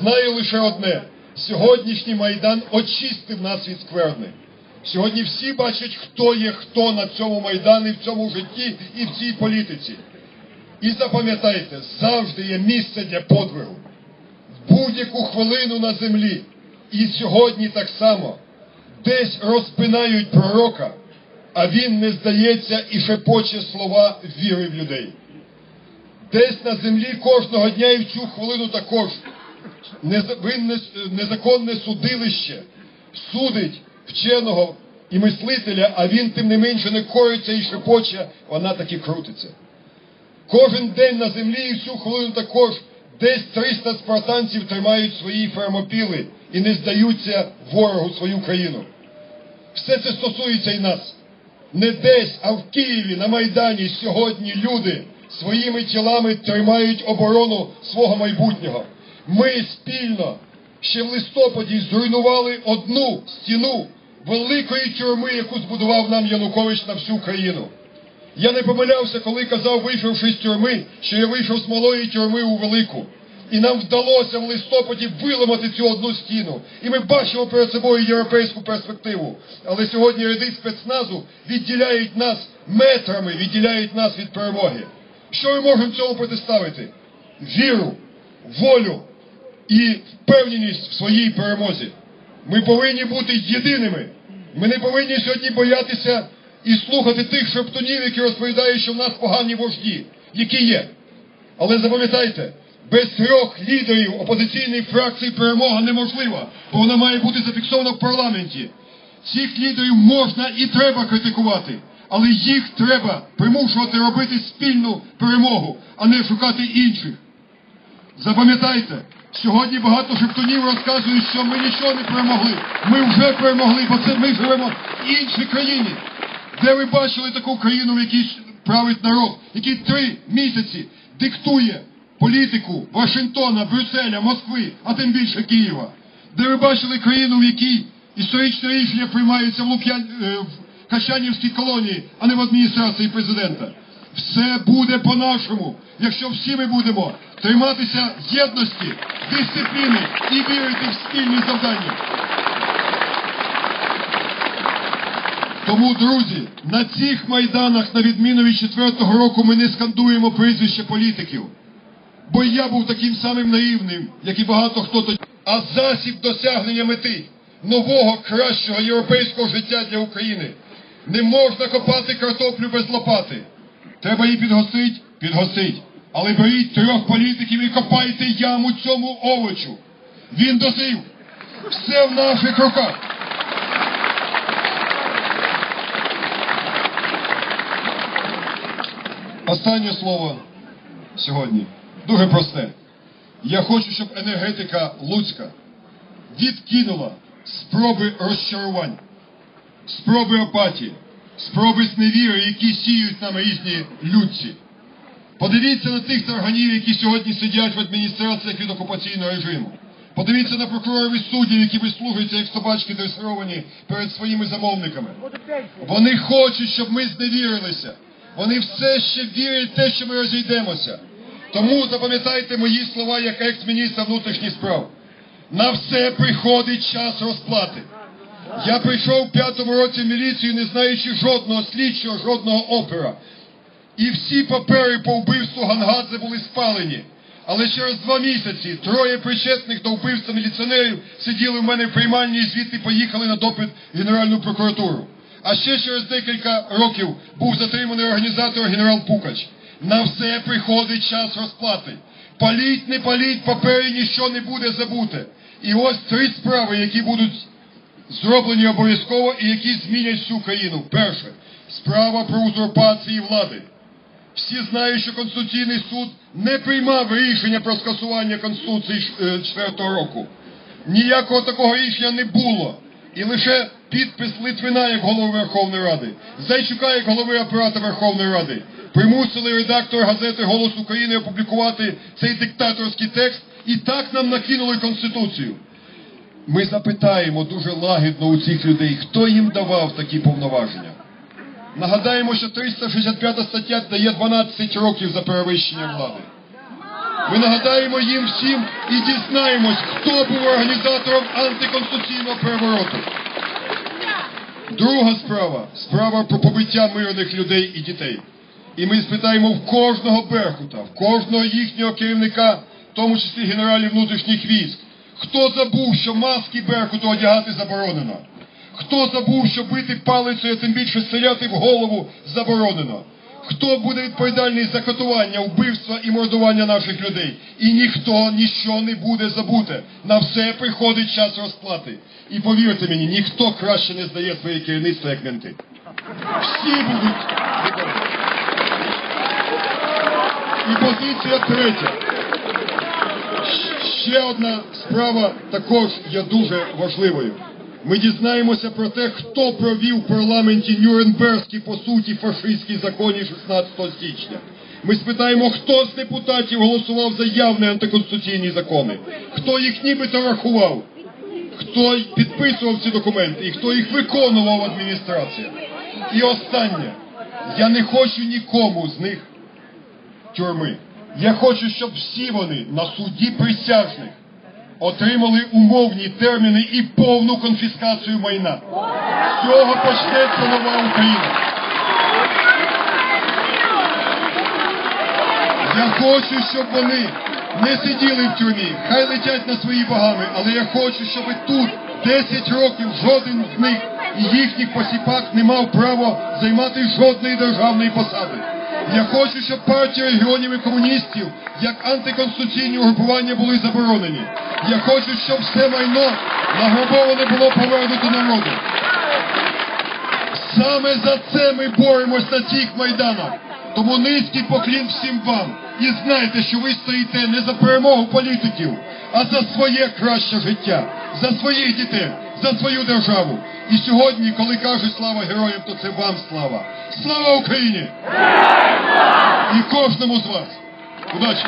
знаю лише одне: сьогоднішній майдан очистив нас від скверни. Сьогодні всі бачать, хто є хто на цьому майдані, в цьому житті і в цій політиці. І запам'ятайте, завжди є місце для подвигу. В будь-яку хвилину на землі. І сьогодні так само десь розпинають пророка, а він не здається і шепоче слова віри в людей. Десь на землі кожного дня і в цю хвилину також незаконне судилище судить вченого і мислителя, а він тим не менше не кориться і шепоче, вона таки крутиться. Кожен день на землі і всю хвилину також десь 300 спартанців тримають свої фермопіли і не здаються ворогу свою країну. Все це стосується і нас. Не десь, а в Києві на Майдані сьогодні люди своїми тілами тримають оборону свого майбутнього. Ми спільно ще в листопаді зруйнували одну стіну великої тюрми, яку збудував нам Янукович на всю країну. Я не помилявся, коли казав, вийшовши з тюрми, що я вийшов з малої тюрми у велику. І нам вдалося в листопаді виламати цю одну стіну. І ми бачимо перед собою європейську перспективу. Але сьогодні ряди спецназу відділяють нас метрами, відділяють нас від перемоги. Що ми можемо цьому протиставити? Віру, волю і впевненість в своїй перемозі. Ми повинні бути єдиними. Ми не повинні сьогодні боятися і слухати тих шептунів, які розповідають, що в нас погані вожді, які є. Але запам'ятайте, без трьох лідерів опозиційної фракції перемога неможлива, бо вона має бути зафіксована в парламенті. Цих лідерів можна і треба критикувати, але їх треба примушувати робити спільну перемогу, а не шукати інших. Запам'ятайте, сьогодні багато шептунів розказують, що ми нічого не перемогли. Ми вже перемогли, бо це ми живемо в іншій країні. Де ви бачили таку країну, в якій править народ, який три місяці диктує політику Вашингтона, Брюсселя, Москви, а тим більше Києва? Де ви бачили країну, в якій історичне рішення приймаються в, Лук'ян... е, в Качанівській колонії, а не в адміністрації президента? Все буде по-нашому, якщо всі ми будемо триматися єдності, дисципліни і вірити в спільні завдання. Тому, друзі, на цих майданах, на відміну від четвертого року, ми не скандуємо прізвище політиків. Бо я був таким самим наївним, як і багато хто тоді. А засіб досягнення мети нового, кращого європейського життя для України. Не можна копати картоплю без лопати. Треба її підгосить, підгосить. Але беріть трьох політиків і копайте яму цьому овочу. Він дозрів. Все в наших руках. Останнє слово сьогодні дуже просте. Я хочу, щоб енергетика Луцька відкинула спроби розчарувань, спроби апатії, спроби зневіри, які сіють нам різні людці. Подивіться на тих тарганів, які сьогодні сидять в адміністраціях від окупаційного режиму. Подивіться на прокурорів і суддів, які вислужуються як собачки дресировані перед своїми замовниками. Вони хочуть, щоб ми зневірилися. Вони все ще вірять в те, що ми розійдемося. Тому запам'ятайте мої слова як екс-міністра внутрішніх справ. На все приходить час розплати. Я прийшов в п'ятому році в міліцію, не знаючи жодного слідчого, жодного опера. І всі папери по вбивству Гангадзе були спалені. Але через два місяці троє причетних до вбивства міліціонерів сиділи в мене в приймальні і звідти поїхали на допит в Генеральну прокуратуру. А ще через декілька років був затриманий організатор генерал Пукач. На все приходить час розплати. Паліть, не паліть, папері ніщо не буде забуте. І ось три справи, які будуть зроблені обов'язково і які змінять всю країну. Перше, справа про узурпації влади. Всі знають, що Конституційний суд не приймав рішення про скасування Конституції 4 року. Ніякого такого рішення не було. І лише підпис Литвина як голови Верховної Ради, Зайчука як голови апарату Верховної Ради, примусили редактор газети Голос України опублікувати цей диктаторський текст, і так нам накинули Конституцію. Ми запитаємо дуже лагідно у цих людей, хто їм давав такі повноваження. Нагадаємо, що 365 стаття дає 12 років за перевищення влади. Ми нагадаємо їм всім і дізнаємось, хто був організатором антиконституційного перевороту. Друга справа справа про побиття мирних людей і дітей. І ми спитаємо в кожного Беркута, в кожного їхнього керівника, в тому числі генералів внутрішніх військ, хто забув, що маски Беркуту одягати заборонено, хто забув, що бити палицею, тим більше стріляти в голову заборонено. Хто буде відповідальний за катування, вбивства і мордування наших людей? І ніхто ніщо не буде забуте. На все приходить час розплати. І повірте мені, ніхто краще не здає своє керівництво, як менти. Всі будуть. І позиція третя. Ще одна справа також є дуже важливою. Ми дізнаємося про те, хто провів в парламенті Нюрнберзькі, по суті, фашистські закони 16 січня. Ми спитаємо, хто з депутатів голосував за явні антиконституційні закони, хто їх нібито рахував, хто підписував ці документи і хто їх виконував адміністрація. І останнє, я не хочу нікому з них тюрми. Я хочу, щоб всі вони на суді присяжних отримали умовні терміни і повну конфіскацію майна. З цього почнеться нова Україна. Я хочу, щоб вони не сиділи в тюрмі, хай летять на свої багами, але я хочу, щоб тут 10 років жоден з них і їхніх посіпак не мав права займати жодної державної посади. Я хочу, щоб партія регіонів і комуністів як антиконституційні угрупування були заборонені. Я хочу, щоб все майно награбоване було повернуто народу. Саме за це ми боремось на цих майданах. Тому низький поклін всім вам. І знайте, що ви стоїте не за перемогу політиків, а за своє краще життя, за своїх дітей, за свою державу. І сьогодні, коли кажуть слава героям, то це вам слава. Слава Україні! І кожному з вас. Удачі!